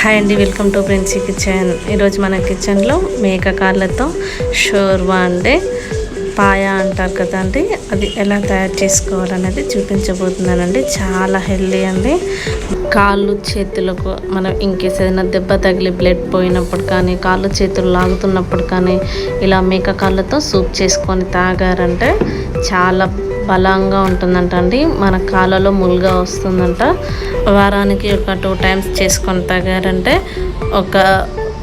Hi అండి welcome to princi kitchen. ఈరోజు మన కిచెన్లో మేక కాళ్ళతో షోర్వా అంటే పాయ అంటారు కదండి అది ఎలా తయారు చేసుకోవాలనేది చూపించబోతున్నానండి. చాలా హెల్దీ అండి. కాళ్ళు చేతులకు మనం ఇంకేస్ ఏదైనా దెబ్బ తగిలి బ్లడ్ పోయినప్పుడు కానీ కాళ్ళు చేతులు లాగుతున్నప్పుడు కానీ ఇలా మేక కాళ్ళతో సూప్ చేసుకొని తాగారంటే చాలా బలంగా ఉంటుందంట అండి. మన కాళ్ళలో ముల్గా వస్తుందంట. వారానికి ఒక టూ టైమ్స్ చేసుకొని తాగారంటే ఒక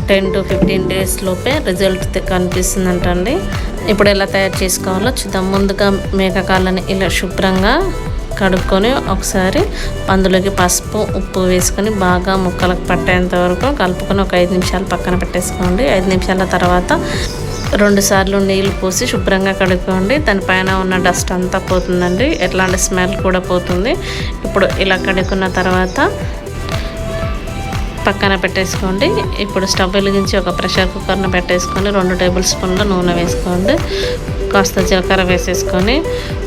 టెన్ టు ఫిఫ్టీన్ డేస్ లోపే రిజల్ట్ కనిపిస్తుందంట అండి. ఇప్పుడు ఎలా తయారు చేసుకోవాలో చూద్దాం. ముందుగా మేక కాళ్ళని ఇలా శుభ్రంగా కడుక్కొని ఒకసారి అందులోకి పసుపు ఉప్పు వేసుకొని బాగా ముక్కలకు పట్టేంత వరకు కలుపుకొని ఒక ఐదు నిమిషాలు పక్కన పెట్టేసుకోండి. ఐదు నిమిషాల తర్వాత రెండుసార్లు నీళ్ళు పోసి శుభ్రంగా కడుక్కోండి. దానిపైన ఉన్న డస్ట్ అంతా పోతుందండి. ఎట్లాంటి స్మెల్ కూడా పోతుంది. ఇప్పుడు ఇలా కడుక్కున్న తర్వాత పక్కన పెట్టేసుకోండి. ఇప్పుడు స్టవ్ వెలిగించి ఒక ప్రెషర్ కుక్కర్ని పెట్టేసుకొని రెండు టేబుల్ స్పూన్ల నూనె వేసుకోండి. కాస్త జీలకర్ర వేసేసుకొని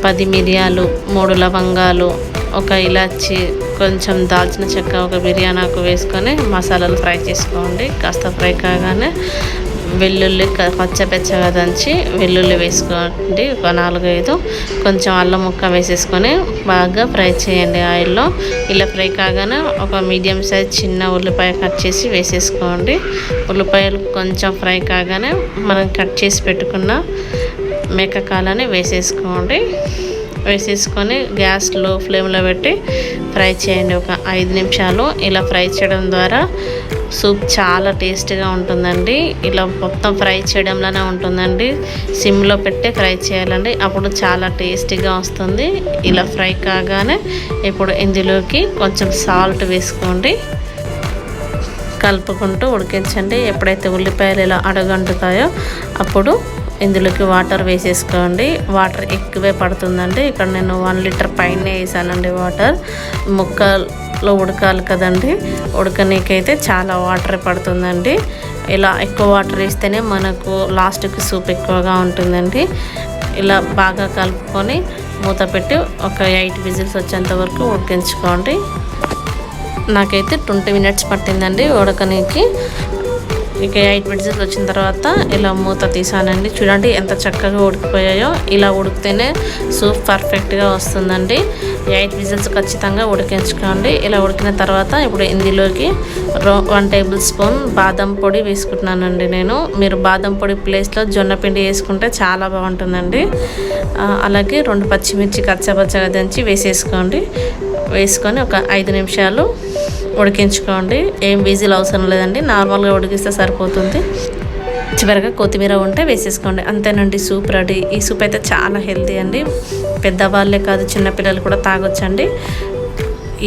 పది మిరియాలు మూడు లవంగాలు ఒక ఇలాచి కొంచెం దాల్చిన చెక్క ఒక బిర్యానాకు వేసుకొని మసాలాలు ఫ్రై చేసుకోండి. కాస్త ఫ్రై కాగానే వెల్లుల్లి పచ్చపెచ్చగా దంచి వెల్లుల్లి వేసుకోండి. ఒక నాలుగైదు. కొంచెం అల్లం ముక్క వేసేసుకొని బాగా ఫ్రై చేయండి ఆయిల్లో. ఇలా ఫ్రై కాగానే ఒక మీడియం సైజ్ చిన్న ఉల్లిపాయ కట్ చేసి వేసేసుకోండి. ఉల్లిపాయలు కొంచెం ఫ్రై కాగానే మనం కట్ చేసి పెట్టుకున్న మేకకాలని వేసేసుకోండి. వేసేసుకొని గ్యాస్లో ఫ్లేమ్లో పెట్టి ఫ్రై చేయండి. ఒక ఐదు నిమిషాలు. ఇలా ఫ్రై చేయడం ద్వారా సూప్ చాలా టేస్టీగా ఉంటుందండి. ఇలా మొత్తం ఫ్రై చేయడంలోనే ఉంటుందండి. సిమ్లో పెట్టే ఫ్రై చేయాలండి. అప్పుడు చాలా టేస్టీగా వస్తుంది. ఇలా ఫ్రై కాగానే ఇప్పుడు ఇందులోకి కొంచెం సాల్ట్ వేసుకోండి. కలుపుకుంటూ ఉడికించండి. ఎప్పుడైతే ఉల్లిపాయలు ఇలా అడగంటుతాయో అప్పుడు ఇందులోకి వాటర్ వేసేసుకోండి. వాటర్ ఎక్కువే పడుతుందండి. ఇక్కడ నేను వన్ లీటర్ పైన వేసానండి వాటర్. లో ఉడకాలి కదండి. ఉడకనీకైతే చాలా వాటర్ పడుతుందండి. ఇలా ఎక్కువ వాటర్ వేస్తేనే మనకు లాస్ట్కి సూప్ ఎక్కువగా ఉంటుందండి. ఇలా బాగా కలుపుకొని మూత పెట్టి ఒక ఎయిట్ విజిల్స్ వచ్చేంత వరకు ఉడికించుకోండి. నాకైతే ట్వంటీ మినిట్స్ పట్టిందండి ఉడకనీకి. ఇక ఎయిట్ విజిల్స్ వచ్చిన తర్వాత ఇలా మూత తీసానండి. చూడండి ఎంత చక్కగా ఉడికిపోయాయో. ఇలా ఉడికితేనే సూప్ పర్ఫెక్ట్గా వస్తుందండి. ఎయిట్ విజిల్స్ ఖచ్చితంగా ఉడికించుకోండి. ఇలా ఉడికిన తర్వాత ఇప్పుడు ఇందులోకి వన్ టేబుల్ స్పూన్ బాదం పొడి వేసుకుంటున్నానండి నేను. మీరు బాదం పొడి ప్లేస్లో జొన్న పిండి వేసుకుంటే చాలా బాగుంటుందండి. అలాగే రెండు పచ్చిమిర్చి కచ్చపచ్చగా దంచి వేసేసుకోండి. వేసుకొని ఒక ఐదు నిమిషాలు ఉడికించుకోండి. ఏం విజిల్ అవసరం లేదండి. నార్మల్గా ఉడికిస్తే సరిపోతుంది. చివరిగా కొత్తిమీర ఉంటే వేసేసుకోండి. అంతేనండి సూప్ రెడీ. ఈ సూప్ అయితే చాలా హెల్తీ అండి. పెద్దవాళ్ళే కాదు చిన్నపిల్లలు కూడా తాగొచ్చండి.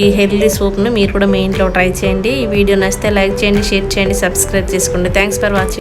ఈ హెల్తీ సూప్ని మీరు కూడా మీ ఇంట్లో ట్రై చేయండి. ఈ వీడియో నచ్చితే లైక్ చేయండి షేర్ చేయండి సబ్స్క్రైబ్ చేసుకోండి. Thanks for watching.